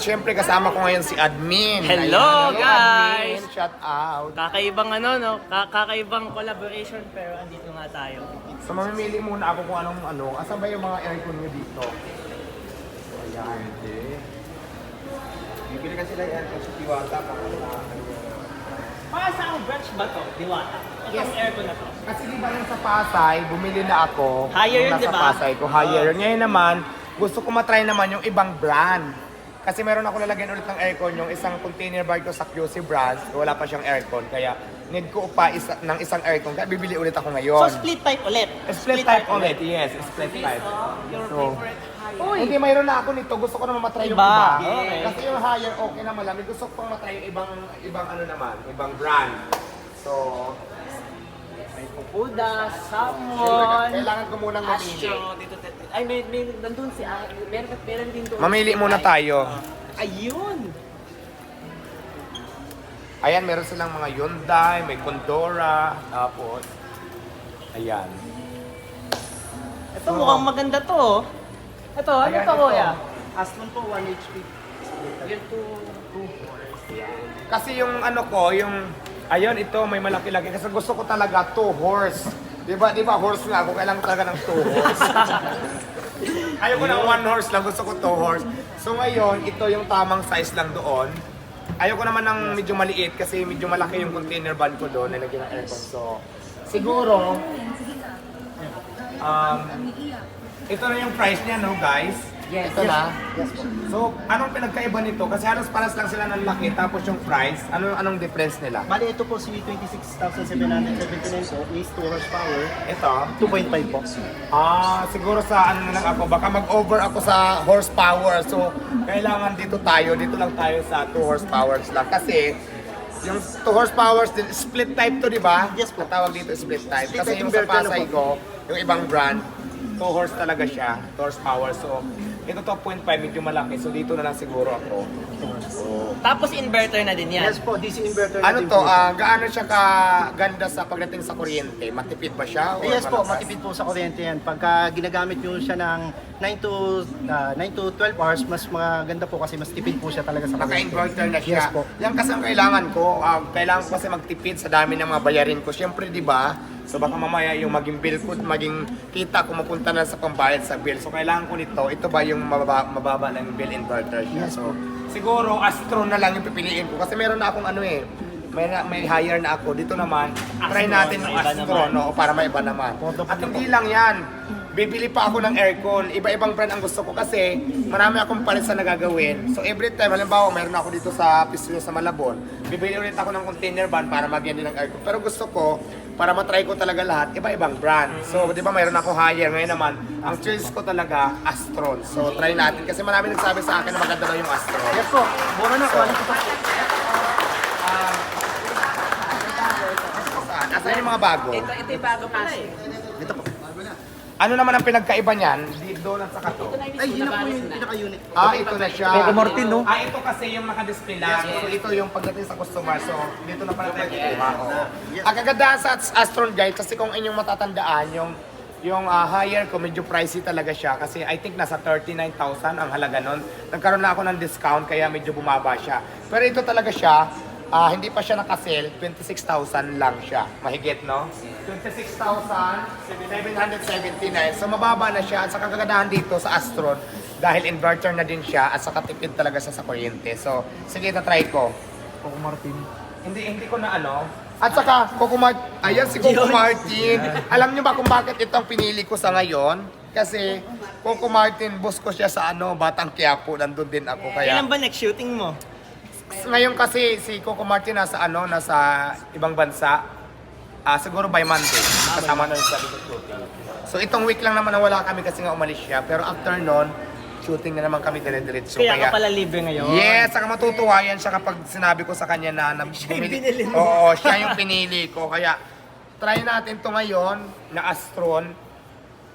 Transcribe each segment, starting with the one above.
Siyempre kasama ko ngayon si Admin. Hello, Ayan, guys! Admin, shout out. Kakaibang ano, no? Ka- kakaibang collaboration pero andito nga tayo. So mamimili muna ako kung anong ano. Asan ba yung mga aircon nyo dito? Ayan. Bibili kasi sila yung aircon sa Tiwata. Pang ano na. Para sa branch ba to? Diwata. Itong aircon na to. Kasi di ba yung sa Pasay, bumili na ako. Higher yun, di nasa ba? Pasay ko, higher yun. Ngayon naman, gusto ko matry naman yung ibang brand. Kasi meron ako lalagyan ulit ng aircon, yung isang container bar ko sa QC brands, wala pa siyang aircon. Kaya need ko pa isa, ng isang aircon, kaya bibili ulit ako ngayon. So split type ulit. Split type ulit, yes, split type. Your So, favorite Uy. Hindi, mayroon na ako nito. Gusto ko naman matry yung Iba. iba. Okay. Kasi yung higher, okay naman lang. Gusto ko pang matry yung ibang, ibang ano naman, ibang brand. So, Siyempre, salmon, kailangan ko munang mamili. astro, dito, dito. Ay, may, may, nandun si, ah, meron, meron din doon. Mamili muna tayo. Ayun! Ayan, meron silang mga Hyundai, may Condora, tapos, ayan. Ito mukhang maganda to. oh. Ito, ano Ayan, to, ito. kuya? Aston po 1 HP. Yan. Kasi yung ano ko, yung, ayun, ito, may malaki-laki. Kasi gusto ko talaga two horse. Di ba, di ba, horse nga ako, kailangan ko talaga ng two horse. Ayoko ng one horse lang, gusto ko two horse. So ngayon, ito yung tamang size lang doon. Ayoko naman ng medyo maliit kasi medyo malaki yung container van ko doon, nilagyan ng aircon. So, siguro, um, ito na yung price niya, no guys? Yes. Ito na. Yes po. So, anong pinagkaiba nito? Kasi halos paras lang sila ng laki, tapos yung price, ano anong difference nila? Bali, ito po si 26,779 po is 2 horsepower. Ito, 2.5 po. ah, siguro sa ano na lang ako, baka mag-over ako sa horsepower. So, kailangan dito tayo, dito lang tayo sa 2 horsepower lang. Kasi, yung 2 horsepower, din, split type to, di ba? Yes po. Tawag dito split type. Split Kasi type yung sa inverter na Pasay po. ko, yung ibang brand, 2 horse talaga siya, 2 horsepower. So, ito 2.5, medyo malaki. So, dito na lang siguro ako. Tapos inverter na din yan. Yes po, DC inverter Ano to, ah, gaano siya ka ganda sa pagdating sa kuryente? Matipid ba siya? or yes po, malakas? matipid po sa kuryente yan. Pagka ginagamit nyo siya ng 9 to, ah, 9 to 12 hours, mas maganda po kasi mas tipid po siya talaga sa kuryente. Naka-inverter na siya. Yes po. Yan kasi ang kailangan ko. ah, kailangan ko kasi magtipid sa dami ng mga bayarin ko. Siyempre, di ba? So baka mamaya yung maging bill ko, maging kita ko mapunta na sa pambayad sa bill. So kailangan ko nito. Ito ba yung mababa, mababa ng bill inverter siya? So siguro Astro na lang yung pipiliin ko. Kasi meron na akong ano eh. May, na- may hire na ako. Dito naman, try natin iba Astro, no? Para may iba naman. At hindi lang yan. Bibili pa ako ng aircon. Iba-ibang brand ang gusto ko kasi marami akong palit sa nagagawin. So every time, halimbawa, mayroon ako dito sa Pistulo sa Malabon, bibili ulit ako ng container van para magyan din ng aircon. Pero gusto ko, para matry ko talaga lahat, iba-ibang brand. So, di ba mayroon ako higher. Ngayon naman, ang choice ko talaga, Astron. So, try natin. Kasi marami nagsabi sa akin na maganda daw yung Astron. Yes po, mura na, quality po. Saan? Asan yung mga bago? Ito, ito yung bago pala eh. Dito po. Ano naman ang pinagkaiba niyan? Di donut sa kato. Ay, yun na po yung pinaka-unit. Ah, ito na siya. Coco Martin, no? Ah, ito kasi yung naka-display lang. So, ito yung pagdating sa customer. So, dito na pala tayo kukuha. Oo. Ang kagandahan sa Astron guys, kasi kung inyong matatandaan, yung yung ah, higher ko, medyo pricey talaga siya. Kasi I think nasa 39,000 ang halaga nun. Nagkaroon na ako ng discount, kaya medyo bumaba siya. Pero ito talaga siya, ah, hindi pa siya nakasale, 26,000 lang siya. Mahigit, no? 26,779. So mababa na siya. At sa kagandahan dito sa Astron, dahil inverter na din siya at saka tipid talaga siya sa kuryente. So, sige, na-try ko. Coco Martin. Hindi, hindi ko na ano. At saka, Coco Martin. Ayan si Coco Martin. Alam niyo ba kung bakit itong pinili ko sa ngayon? Kasi, Coco Martin, boss ko siya sa ano, Batang Quiapo. Nandun din ako. Kaya, Kailan ba next shooting mo? Ngayon kasi si Coco Martin nasa ano, nasa ibang bansa. Ah, siguro by Monday. Kasama na sa shooting. So itong week lang naman na wala kami kasi nga umalis siya. Pero after nun, shooting na naman kami dire-diretso. Kaya ka pala libre ngayon. Yes, saka matutuwa yan siya kapag sinabi ko sa kanya na, na Siya yung binili mo. Oo, siya yung pinili ko. Kaya try natin to ngayon na Astron.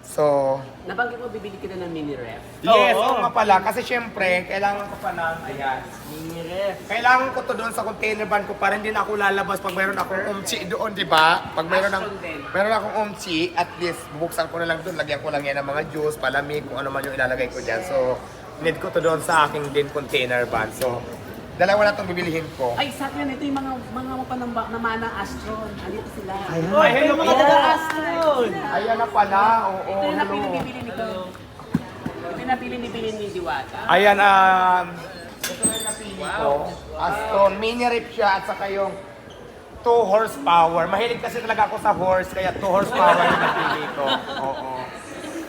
So, Nabanggit mo bibili ka na ng mini ref. yes, Oo. nga pala. Kasi syempre, kailangan ko pa ng, ayan, Mini ref. kailangan ko to doon sa container van ko para hindi na ako lalabas pag mayroon akong umchi doon, di ba? Pag mayroon, ng, din. mayroon akong umchi, at least bubuksan ko na lang doon, lagyan ko lang yan ng mga juice, palamig, kung ano man yung ilalagay ko dyan. So, need ko to doon sa aking din container van. So, dalawa na itong bibilihin ko. Ay, sakto yan. Ito yung mga mga mapanamba naman ng Astron. Andito sila. Oy, kayo mga taga-Astron! Ayan na pala, oo, Ito yung napili hello. ni Billy ni Ito yung napili ni Billy ni Diwata. Ayan, um, ito na yung napili ko. Aston, mini rip siya at saka yung 2 horsepower. Mahilig kasi talaga ako sa horse, kaya 2 horsepower yung napili ko. Oo.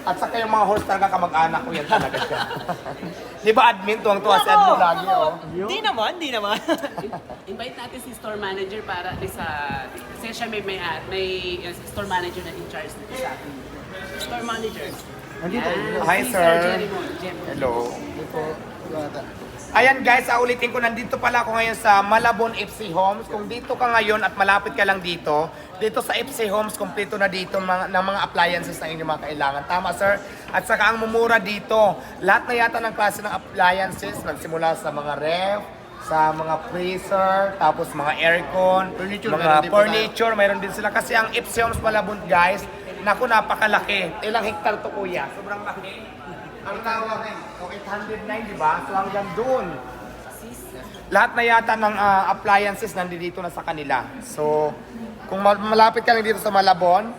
At saka yung mga horse talaga kamag-anak ko yan talaga siya. Di ba admin tuwang-tuwa si admin lagi, oh. Di naman, di naman. Invite natin si store manager para di sa kasi siya may may may uh, store manager na in charge nito sa atin. Store manager. Nandito. Hi, si sir. Jerry. Jem. Hello. Ayan guys, ulitin ko, nandito pala ako ngayon sa Malabon FC Homes. Kung dito ka ngayon at malapit ka lang dito, dito sa FC Homes, kompleto na dito mga, ng mga appliances na inyong mga kailangan. Tama sir? At saka ang mumura dito, lahat na yata ng klase ng appliances, nagsimula sa mga ref, sa mga freezer, tapos mga aircon, mga furniture, mayroon din sila. Kasi ang FC Homes Malabon guys, naku napakalaki. Ilang hektar to kuya? Sobrang laki. Ang tawag ay 809, di ba? So hanggang doon. Lahat na yata ng ah, appliances nandito na sa kanila. So, kung mal- malapit ka lang dito sa Malabon,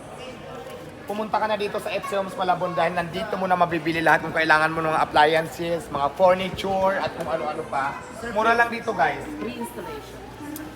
pumunta ka na dito sa FC Homes Malabon dahil nandito mo na mabibili lahat kung kailangan mo ng appliances, mga furniture, at kung ano-ano pa. Mura lang dito guys. Free installation.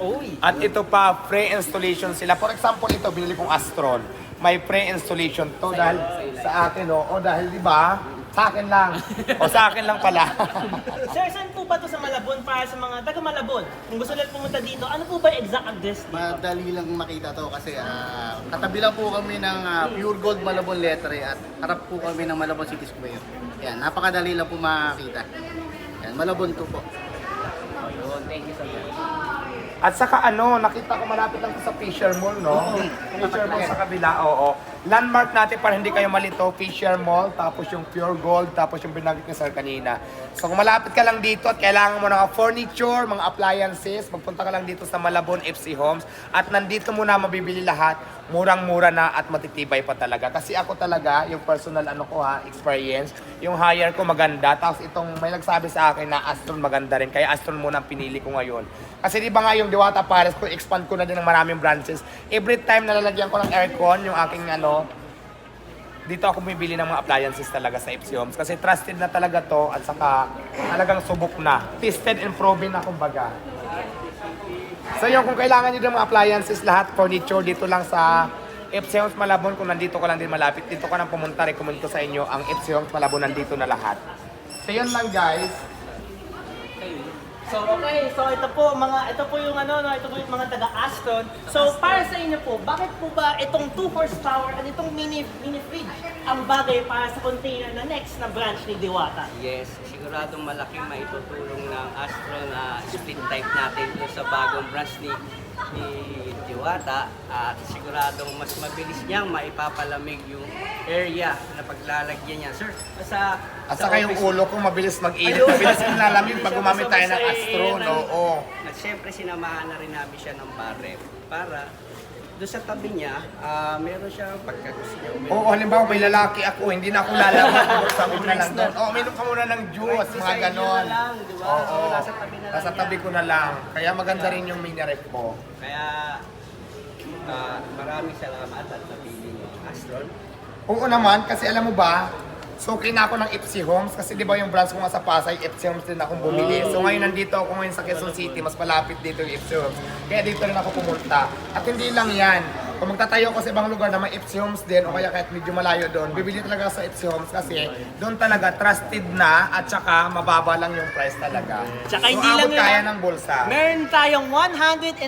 Uy! At ito pa, pre-installation sila. For example, ito, binili kong Astron. May pre-installation to dahil sa akin, oh. O dahil, di ba, sa akin lang. o sa akin lang pala. Sir, saan po ba to sa Malabon para sa mga taga Malabon? Kung gusto nila pumunta dito, ano po ba yung exact address dito? Madali lang makita to kasi ah, katabi lang po kami ng ah, Pure Gold Malabon Letre at harap po kami ng Malabon City Square. Yan, napakadali lang po makakita. Yan, Malabon to po. Ayun, thank you so much. At saka ano, nakita ko malapit lang to sa Fisher Mall, no? Fisher Mall sa kabila, oo. Landmark natin para hindi kayo malito, Fisher Mall, tapos yung Pure Gold, tapos yung binanggit ni Sir kanina. So kung malapit ka lang dito at kailangan mo ng furniture, mga appliances, magpunta ka lang dito sa Malabon FC Homes. At nandito mo na mabibili lahat, murang-mura na at matitibay pa talaga. Kasi ako talaga, yung personal ano ko ha, experience, yung hire ko maganda, tapos itong may nagsabi sa akin na Astron maganda rin, kaya Astron muna ang pinili ko ngayon. Kasi di ba nga yung Diwata Pares ko, expand ko na din ng maraming branches. Every time nalalagyan ko ng aircon, yung aking ano, dito ako bumibili ng mga appliances talaga sa FC Homes kasi trusted na talaga to at saka talagang subok na. Tested and proven na kumbaga. So yun, kung kailangan nyo ng mga appliances, lahat, furniture, dito lang sa FC Homes Malabon, kung nandito ka lang din malapit, dito ka nang pumunta, recommend ko sa inyo, ang FC Homes Malabon, nandito na lahat. So yun lang guys. So, okay. So, ito po, mga, ito po yung ano, no, ito po yung mga taga-Aston. So, para sa inyo po, bakit po ba itong 2 horsepower at itong mini, mini fridge ang bagay para sa container na next na branch ni Diwata? Yes, siguradong malaking maitutulong ng Astro na split type natin doon sa bagong branch ni, ni Diwata at siguradong mas mabilis niyang maipapalamig yung area na paglalagyan niya. Sir, sa At sa saka yung office- ulo ko mabilis mag-init, Ayun. mabilis yung lalamig pag gumamit tayo ng Sabay-sabay Astron, ng- oo. At syempre sinamahan na rin namin siya ng barrel para doon sa tabi niya, ah, meron siya pagka gusto niya uminom. Oo, halimbawa may lalaki ako, hindi na ako lalaman. Sabi ko na lang doon, oh, minum ka muna ng juice, mga inyo ganon. na lang, di ba? Oo, Oo, nasa tabi na lang nasa tabi ko na lang. Kaya maganda rin yung mini ref ko. Kaya ah, maraming salamat at napili niyo Astron. Oo naman, kasi alam mo ba, suki na ako ng FC Homes kasi di ba yung branch ko nga sa Pasay, FC Homes din akong bumili. So ngayon nandito ako ngayon sa Quezon City, mas malapit dito yung FC Homes. Kaya dito rin ako pumunta. At hindi lang yan, kung magtatayo ako sa ibang lugar na may FC Homes din o kaya kahit medyo malayo doon, bibili talaga sa FC Homes kasi doon talaga trusted na at saka mababa lang yung price talaga. Tsaka so, hindi lang abot yun, kaya ah. ng bulsa. Meron tayong 107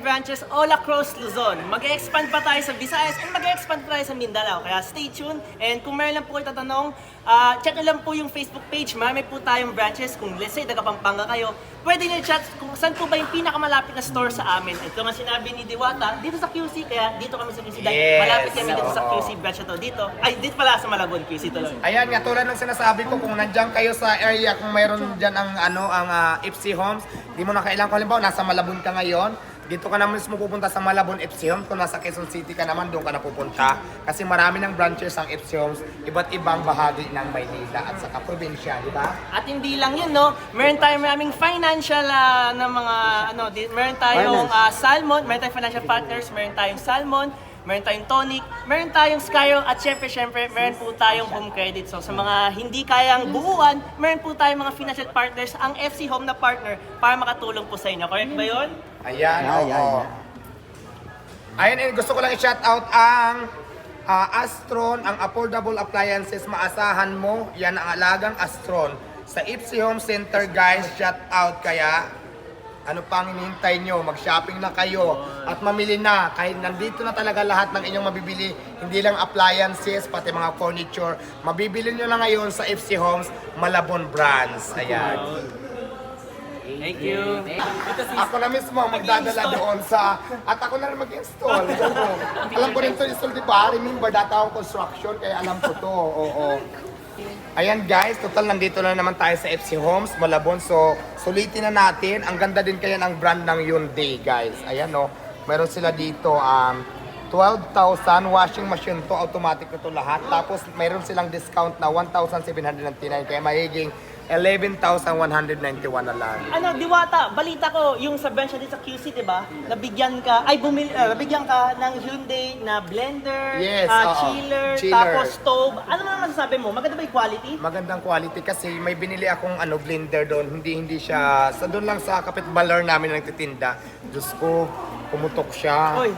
branches all across Luzon. Mag-expand pa tayo sa Visayas and mag-expand pa tayo sa Mindanao. Kaya stay tuned. And kung meron lang po kayo tatanong, ah, check nyo lang po yung Facebook page. Marami po tayong branches. Kung let's say, taga Pampanga kayo, pwede nyo chat kung saan po ba yung pinakamalapit na store sa amin. Ito nga sinabi ni Diwata, dito sa QC. Kaya dito kami sa QC. Dahil Yes, malapit kami dito sa oo. QC branch na to. Dito. Ay, dito pala sa Malabon QC tuloy. Ayan nga, tulad ng sinasabi ko, kung nandiyan kayo sa area, kung mayroon dyan ang, ano, ang ah, FC Homes, di mo na kailangan, kung halimbawa, nasa Malabon ka ngayon, dito ka na mismo pupunta sa Malabon FC Homes. Kung nasa Quezon City ka naman, doon ka na pupunta. Kasi marami ng branches ang Homes, iba't ibang bahagi ng Maynila at saka probinsya, di ba? At hindi lang yun, no? Meron tayong maraming financial ah, na mga, ano, di, meron tayong ah, Salmon, meron tayong financial partners, meron tayong Salmon, meron tayong Tonic, meron tayong Skyro, at syempre, syempre, meron po tayong home credit. So, sa mga hindi kayang buuan, meron po tayong mga financial partners, ang FC Home na partner, para makatulong po sa inyo. Correct ba yun? Ayan, Yeah, oo. yeah, yeah. Ayan, and gusto ko lang i-shout out ang ah, Astron, ang affordable appliances, maasahan mo, yan ang alagang Astron. Sa Ipsy Home Center, guys, shout out kaya ano pang hinihintay nyo? Mag-shopping na kayo at mamili na. Kahit nandito na talaga lahat ng inyong mabibili, hindi lang appliances, pati mga furniture. Mabibili nyo na ngayon sa FC Homes Malabon Brands. Ayan. Thank you. Ako na mismo ang magdadala doon sa... At ako na rin mag-install. Oo. alam ko rin ito install, di ba? Remember, dati akong construction, kaya alam ko to. Oo. Ayan guys, total nandito na naman tayo sa FC Homes, Malabon. So, sulitin na natin. Ang ganda din kaya ng brand ng Hyundai, guys. Ayan no, meron sila dito um, 12,000 washing machine to, automatic na to lahat. Tapos mayroon silang discount na 1,799 kaya magiging 11,191 na lang. Ano, Diwata, balita ko, yung sa bench dito sa QC, di ba? Nabigyan ka, ay bumili, ah, nabigyan ka ng Hyundai na blender, Yes, oo. chiller, Chiller. tapos stove. Ano naman masasabi mo? Maganda ba yung quality? Magandang quality kasi may binili akong ano blender doon. Hindi hindi siya sa doon lang sa kapitbaler namin na nagtitinda. Diyos ko, pumutok siya. Oy.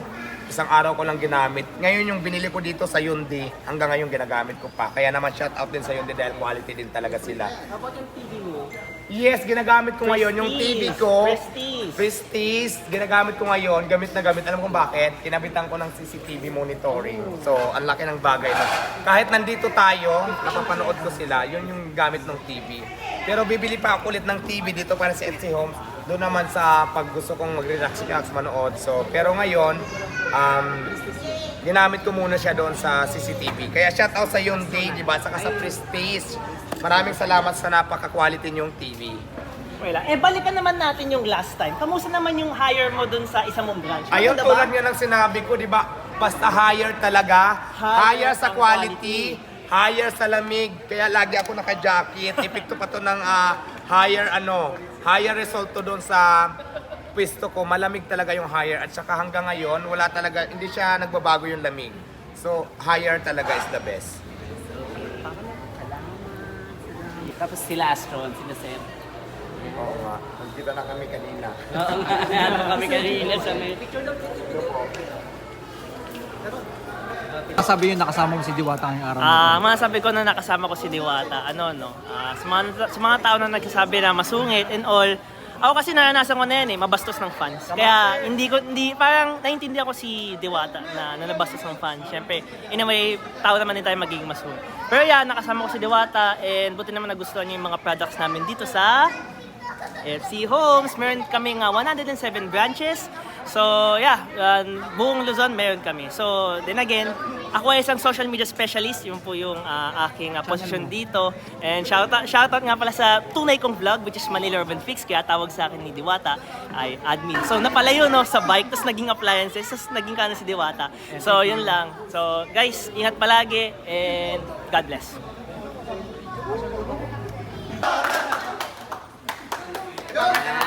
Isang araw ko lang ginamit. Ngayon yung binili ko dito sa Hyundai, hanggang ngayon ginagamit ko pa. Kaya naman shout out din sa Hyundai dahil quality din talaga sila. About yung TV mo, Yes, ginagamit ko ngayon yung TV ko. Prestige. Prestige. Ginagamit ko ngayon, gamit na gamit. Alam mo kung bakit? Kinabitan ko ng CCTV monitoring. So, ang laki ng bagay na. Kahit nandito tayo, napapanood ko sila, yun yung gamit ng TV. Pero bibili pa ako ulit ng TV dito para sa FC Homes. Doon naman sa pag gusto kong mag-relax, relax, manood. So, pero ngayon, um, ginamit ko muna siya doon sa CCTV. Kaya shout out sa Hyundai, di ba? Saka sa Prestige. Maraming salamat sa napaka-quality niyong TV. Wala. Eh, balikan naman natin yung last time. Kamusta naman yung hire mo dun sa isang mong branch? Ayun, Maganda ba? tulad nga ng sinabi ko, di ba? Basta higher talaga. Higher Higher sa ang quality, higher sa lamig. Kaya lagi ako naka-jacket. Epekto pa to ng ah, higher ano, higher result to doon sa pwesto ko. Malamig talaga yung higher. At saka hanggang ngayon, wala talaga, hindi siya nagbabago yung lamig. So, higher talaga is the best. tapos sila Astron, sila Sir. Oo nga. Nagkita na kami kanina. Oo nga, ano kami kanina sa may... Sabi yun nakasama mo si Diwata ngayong araw. Ah, masasabi ko na nakasama ko si Diwata. Ano no? Ah, sa, mga, sa mga tao na nagsasabi na masungit and all, ako kasi naranasan ko na yan eh, mabastos ng fans. Kaya hindi ko hindi parang naiintindihan ko si Diwata na nanabastos ng fans. Syempre, in a way, tao naman din tayo magiging masungit. Pero yan, nakasama ko si Diwata and buti naman nagustuhan niya yung mga products namin dito sa FC Homes. Meron kami nga 107 branches. So, yeah, uh, buong Luzon meron kami. So, then again, ako ay isang social media specialist, yun po yung ah, aking ah, position dito. And shoutout, ah, shoutout nga pala sa tunay kong vlog, which is Manila Urban Fix, kaya tawag sa akin ni Diwata ay admin. So napalayo no, sa bike, tapos naging appliances, tapos naging kanan si Diwata. So yun lang. So guys, ingat palagi and God bless. Go!